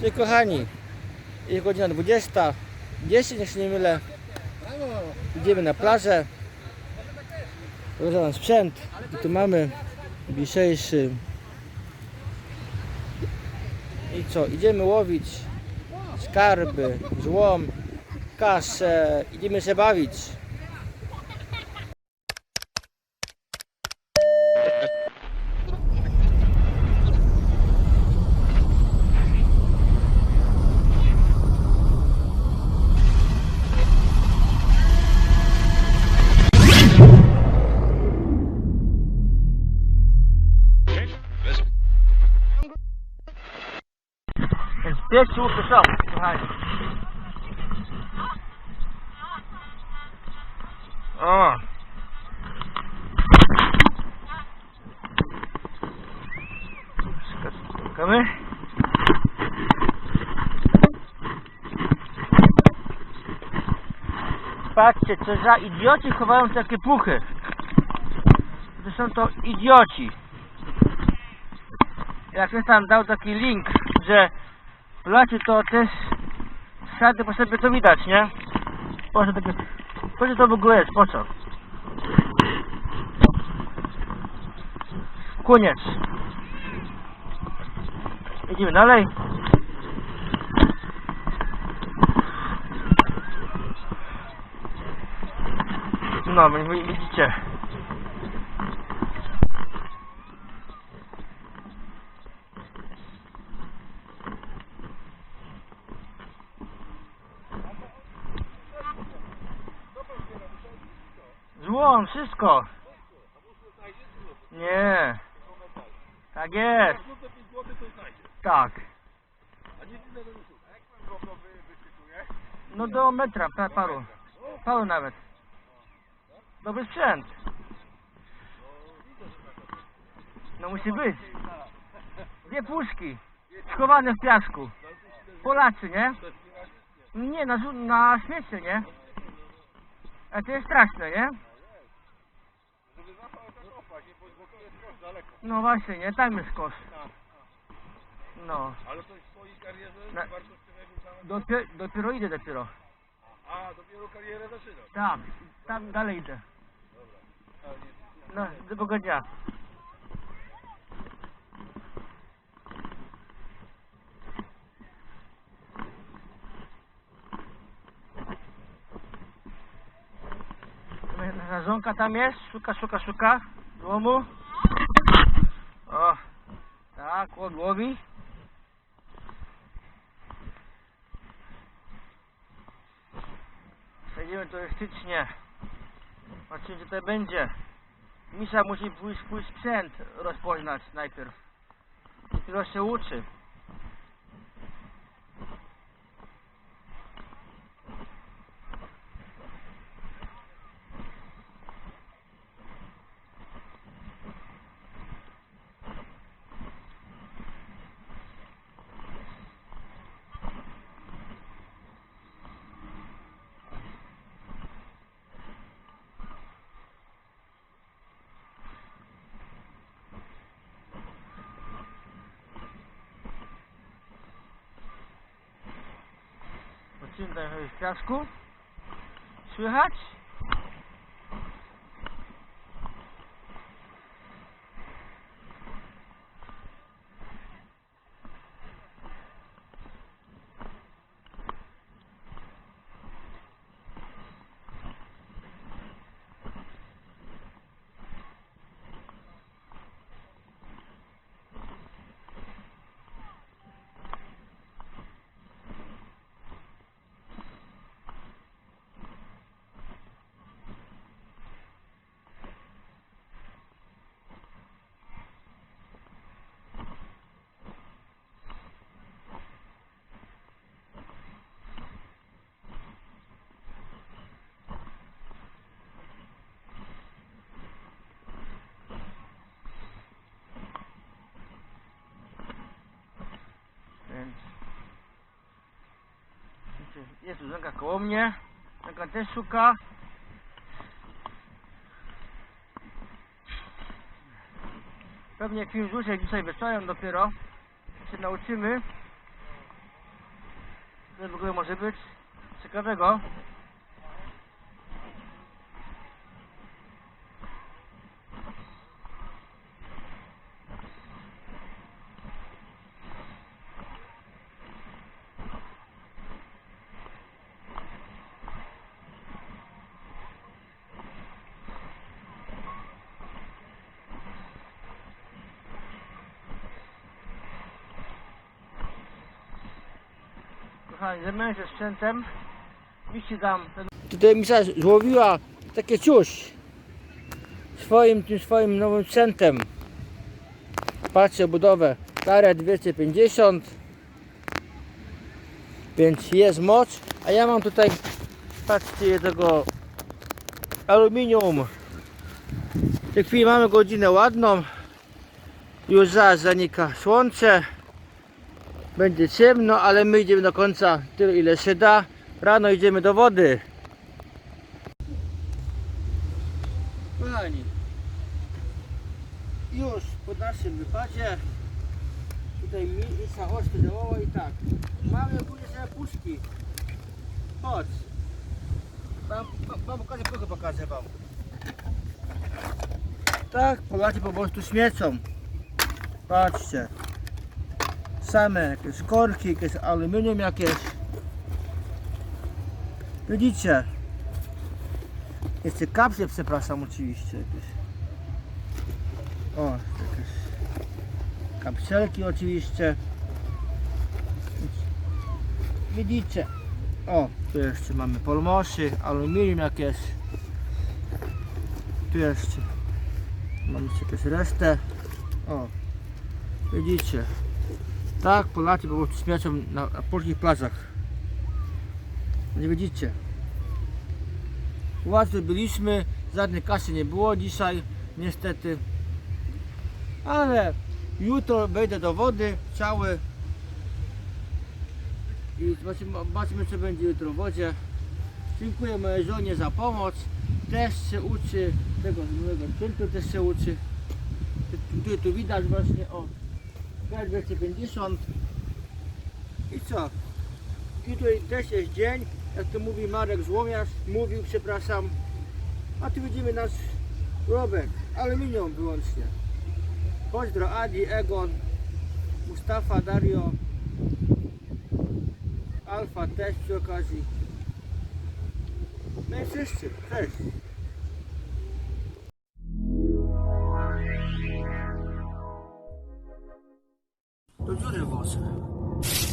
Cześć kochani, jest godzina 20, 10 jak się nie mylę. Idziemy na plażę. Wam sprzęt. I tu mamy dzisiejszy. I co, idziemy łowić skarby, złom, kaszę. Idziemy się bawić. Pierwszy łupy są, kochani. O! Patrzcie, co za idioci chowają takie puchy. To są to idioci. Jak ktoś tam dał taki link, że w lacie to też ślady po sobie to widać, nie? Po co takie... Co to w ogóle jest? Po co? Koniec. Idziemy dalej. No, wi- wi- widzicie. Złom, wszystko. Nie. Tak jest. Tak. No do metra, pa, paru. Paru nawet. Dobry sprzęt. No musi być. Dwie puszki. Schowane w piasku. Polacy, nie? Nie, na, na nie? A to jest straszne, nie? No właśnie, nie? Tam jest kosz. No. Ale to w swojej karierze Na- wartościowego znalazł? Dopiero, dopiero idę dopiero. A, dopiero karierę zaczynasz. Tak, tam dalej idę. No, dobrego dnia. Nasza żonka tam jest, szuka, szuka, szuka złomu. Łod łowi. Przejdziemy turystycznie. Zobaczymy, co to będzie. Misza musi pójść, pójść sprzęt rozpoznać najpierw. Dopiero się uczy. Tutaj w piasku. Słychać? Więc... Widzicie, Jest Żonka koło mnie. Żonka też szuka. Pewnie film dłużej dzisiaj wieczorem dopiero. Się nauczymy. Co w ogóle może być ciekawego? Zajmuję się sprzętem. Dam. Tutaj misa złowiła takie coś. Swoim, tym swoim nowym sprzętem. Patrzcie budowę. Karet 250. Więc jest moc. A ja mam tutaj, patrzcie, tego aluminium. W tej chwili mamy godzinę ładną. Już zaraz zanika słońce. Będzie ciemno, ale my idziemy do końca tyle ile się da. Rano idziemy do wody. Kochani, już po naszym wypadzie tutaj Misa ostro działała i tak. Mamy ogólnie same puszki. Chodź. Mam, mam pokażę, pokażę wam. Tak, Polacy po prostu śmiecą. Patrzcie same jakieś korki, jakieś aluminium jakieś. Widzicie? Jeszcze kapsle, przepraszam oczywiście jakieś. O, jakieś kapselki oczywiście. Widzicie? O, tu jeszcze mamy polmosy, aluminium jakieś. Tu jeszcze mamy jakieś resztę. O, widzicie? Tak, po prostu śmiecą na, na polskich plażach. Nie widzicie. Łatwo byliśmy, żadnej kasy nie było dzisiaj, niestety. Ale jutro wejdę do wody, cały. I zobaczymy, zobaczymy co będzie jutro w wodzie. Dziękuję mojej żonie za pomoc. Też się uczy tego nowego sprzętu, też się uczy. Tu, tu widać właśnie, o, 250 i co? I tutaj też jest dzień, jak to mówi Marek Złomiarz, mówił, przepraszam. A tu widzimy nasz Robek, aluminium wyłącznie. Pozdro Adi, Egon, Mustafa, Dario, Alfa też przy okazji. No i wszyscy, cześć. します